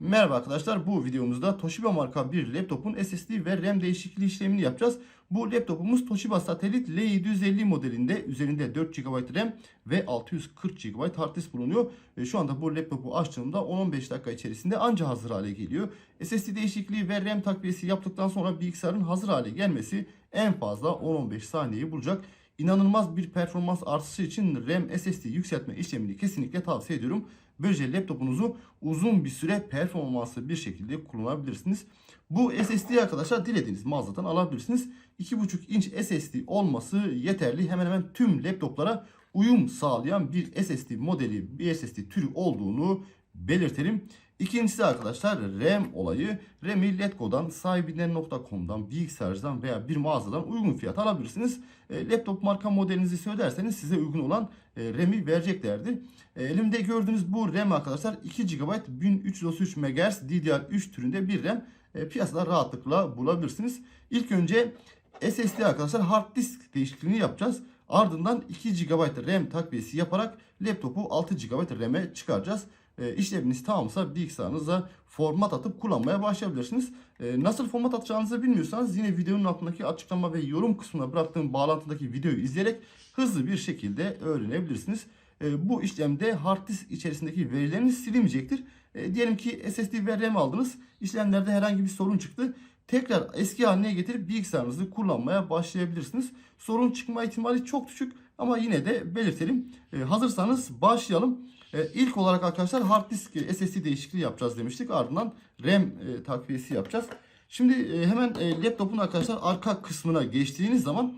Merhaba arkadaşlar bu videomuzda Toshiba marka bir laptopun SSD ve RAM değişikliği işlemini yapacağız. Bu laptopumuz Toshiba Satelit L750 modelinde üzerinde 4 GB RAM ve 640 GB hard disk bulunuyor. E, Şu anda bu laptopu açtığımda 10-15 dakika içerisinde anca hazır hale geliyor. SSD değişikliği ve RAM takviyesi yaptıktan sonra bilgisayarın hazır hale gelmesi en fazla 10-15 saniyeyi bulacak. İnanılmaz bir performans artışı için RAM SSD yükseltme işlemini kesinlikle tavsiye ediyorum. Böylece laptopunuzu uzun bir süre performanslı bir şekilde kullanabilirsiniz. Bu SSD arkadaşlar dilediğiniz mağazadan alabilirsiniz. 2.5 inç SSD olması yeterli. Hemen hemen tüm laptoplara uyum sağlayan bir SSD modeli, bir SSD türü olduğunu belirtelim. İkincisi arkadaşlar RAM olayı. RAM'i Letgo'dan, sahibinden.com'dan, bilgisayarcıdan veya bir mağazadan uygun fiyat alabilirsiniz. E, laptop marka modelinizi söylerseniz size uygun olan e, RAM'i vereceklerdi. E, elimde gördüğünüz bu RAM arkadaşlar 2 GB 1333 MHz DDR3 türünde bir RAM. E, piyasada rahatlıkla bulabilirsiniz. İlk önce SSD arkadaşlar hard disk değişikliğini yapacağız. Ardından 2 GB RAM takviyesi yaparak laptopu 6 GB RAM'e çıkaracağız. E, işleminiz tamamsa bilgisayarınıza format atıp kullanmaya başlayabilirsiniz. E, nasıl format atacağınızı bilmiyorsanız yine videonun altındaki açıklama ve yorum kısmına bıraktığım bağlantıdaki videoyu izleyerek hızlı bir şekilde öğrenebilirsiniz. E, bu işlemde hard disk içerisindeki verileriniz silinmeyecektir. E, diyelim ki SSD ve RAM aldınız. İşlemlerde herhangi bir sorun çıktı. Tekrar eski haline getirip bilgisayarınızı kullanmaya başlayabilirsiniz. Sorun çıkma ihtimali çok düşük ama yine de belirtelim. Hazırsanız başlayalım. E, ilk olarak arkadaşlar hard disk e, SSD değişikliği yapacağız demiştik. Ardından RAM e, takviyesi yapacağız. Şimdi e, hemen e, laptopun arkadaşlar arka kısmına geçtiğiniz zaman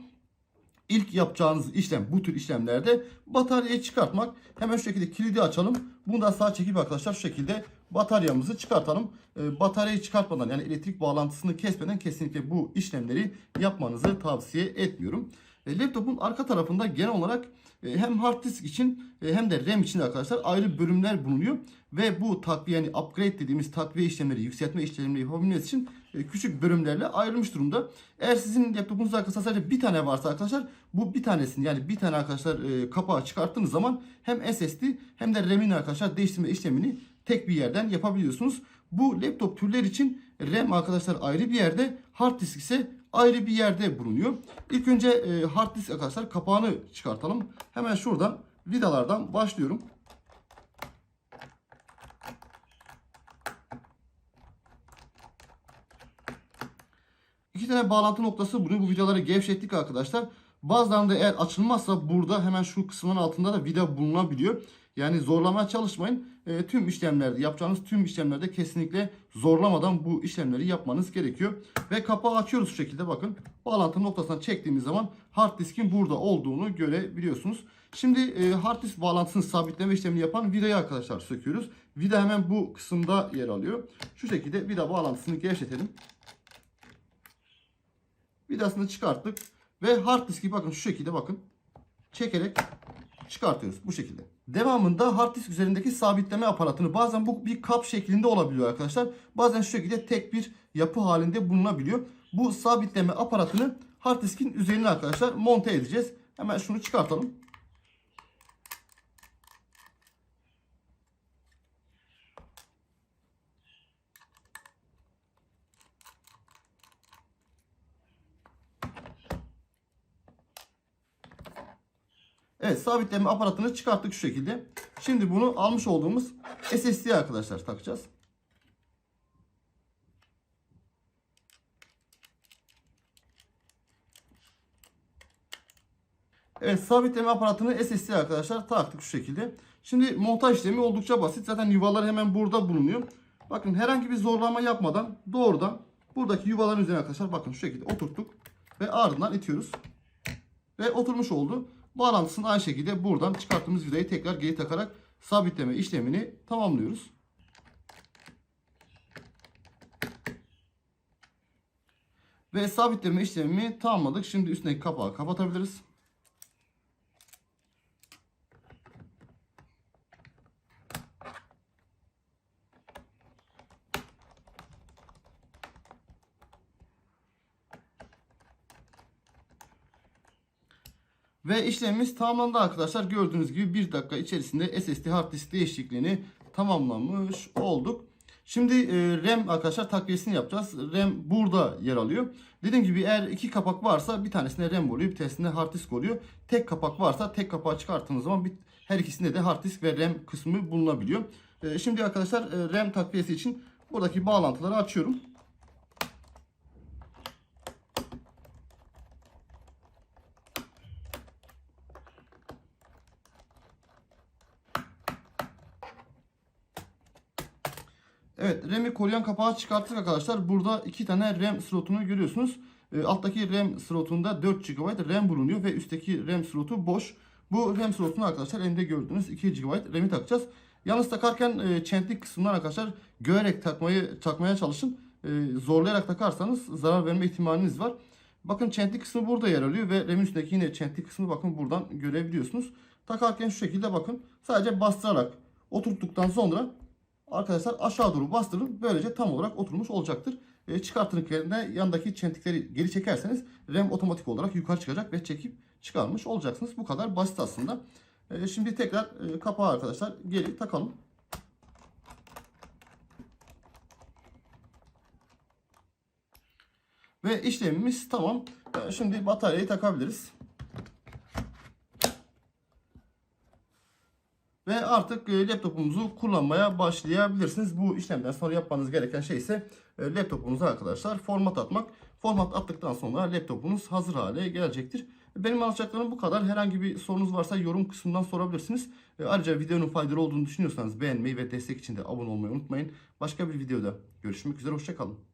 ilk yapacağınız işlem bu tür işlemlerde bataryayı çıkartmak. Hemen şu şekilde kilidi açalım. Bunu da sağ çekip arkadaşlar şu şekilde bataryamızı çıkartalım. E, bataryayı çıkartmadan yani elektrik bağlantısını kesmeden kesinlikle bu işlemleri yapmanızı tavsiye etmiyorum. E, laptopun arka tarafında genel olarak e, hem hard disk için e, hem de RAM için arkadaşlar ayrı bölümler bulunuyor. Ve bu takviye yani upgrade dediğimiz takviye işlemleri, yükseltme işlemleri yapabilmeniz için e, küçük bölümlerle ayrılmış durumda. Eğer sizin laptopunuzda arkadaşlar sadece bir tane varsa arkadaşlar bu bir tanesini yani bir tane arkadaşlar e, kapağı çıkarttığınız zaman hem SSD hem de RAM'in arkadaşlar değiştirme işlemini tek bir yerden yapabiliyorsunuz. Bu laptop türler için RAM arkadaşlar ayrı bir yerde, hard disk ise ayrı bir yerde bulunuyor. İlk önce e, hard disk arkadaşlar kapağını çıkartalım. Hemen şuradan vidalardan başlıyorum. İki tane bağlantı noktası bulunuyor. Bu vidaları gevşettik arkadaşlar. Bazılarında eğer açılmazsa burada hemen şu kısmın altında da vida bulunabiliyor. Yani zorlamaya çalışmayın. E, tüm işlemlerde yapacağınız tüm işlemlerde kesinlikle zorlamadan bu işlemleri yapmanız gerekiyor. Ve kapağı açıyoruz şu şekilde bakın. Bağlantı noktasına çektiğimiz zaman hard diskin burada olduğunu görebiliyorsunuz. Şimdi e, hard disk bağlantısını sabitleme işlemini yapan vidayı arkadaşlar söküyoruz. Vida hemen bu kısımda yer alıyor. Şu şekilde vida bağlantısını gevşetelim. Vidasını çıkarttık. Ve hard diski bakın şu şekilde bakın. Çekerek çıkartıyoruz bu şekilde. Devamında hard disk üzerindeki sabitleme aparatını bazen bu bir kap şeklinde olabiliyor arkadaşlar. Bazen şu şekilde tek bir yapı halinde bulunabiliyor. Bu sabitleme aparatını hard diskin üzerine arkadaşlar monte edeceğiz. Hemen şunu çıkartalım. Evet sabitleme aparatını çıkarttık şu şekilde. Şimdi bunu almış olduğumuz SSD'ye arkadaşlar takacağız. Evet sabitleme aparatını SSD'ye arkadaşlar taktık şu şekilde. Şimdi montaj işlemi oldukça basit. Zaten yuvalar hemen burada bulunuyor. Bakın herhangi bir zorlama yapmadan doğrudan buradaki yuvaların üzerine arkadaşlar bakın şu şekilde oturttuk. Ve ardından itiyoruz. Ve oturmuş oldu. Bağlantısını aynı şekilde buradan çıkarttığımız vidayı tekrar geri takarak sabitleme işlemini tamamlıyoruz. Ve sabitleme işlemimi tamamladık. Şimdi üstündeki kapağı kapatabiliriz. Ve işlemimiz tamamlandı arkadaşlar. Gördüğünüz gibi 1 dakika içerisinde SSD hard disk değişikliğini tamamlamış olduk. Şimdi e, RAM arkadaşlar takviyesini yapacağız. RAM burada yer alıyor. Dediğim gibi eğer iki kapak varsa bir tanesinde RAM oluyor, bir tanesinde hard disk oluyor. Tek kapak varsa tek kapağı çıkarttığınız zaman bir, her ikisinde de hard disk ve RAM kısmı bulunabiliyor. E, şimdi arkadaşlar e, RAM takviyesi için buradaki bağlantıları açıyorum. Evet RAM'i koruyan kapağı çıkarttık arkadaşlar. Burada iki tane RAM slotunu görüyorsunuz. E, alttaki RAM slotunda 4 GB RAM bulunuyor ve üstteki RAM slotu boş. Bu RAM slotunu arkadaşlar elimde gördüğünüz 2 GB RAM'i takacağız. Yalnız takarken e, çentlik kısmından arkadaşlar görerek takmayı takmaya çalışın. E, zorlayarak takarsanız zarar verme ihtimaliniz var. Bakın çentlik kısmı burada yer alıyor ve RAM'in üstündeki yine çentlik kısmı bakın buradan görebiliyorsunuz. Takarken şu şekilde bakın sadece bastırarak oturttuktan sonra Arkadaşlar aşağı doğru bastırın. Böylece tam olarak oturmuş olacaktır. E, çıkartırken yandaki çentikleri geri çekerseniz RAM otomatik olarak yukarı çıkacak ve çekip çıkarmış olacaksınız. Bu kadar basit aslında. E, şimdi tekrar e, kapağı arkadaşlar geri takalım. Ve işlemimiz tamam. E, şimdi bataryayı takabiliriz. Ve artık e, laptopumuzu kullanmaya başlayabilirsiniz. Bu işlemden sonra yapmanız gereken şey ise e, laptopunuza arkadaşlar format atmak. Format attıktan sonra laptopunuz hazır hale gelecektir. Benim anlatacaklarım bu kadar. Herhangi bir sorunuz varsa yorum kısmından sorabilirsiniz. E, Ayrıca videonun faydalı olduğunu düşünüyorsanız beğenmeyi ve destek için de abone olmayı unutmayın. Başka bir videoda görüşmek üzere. Hoşçakalın.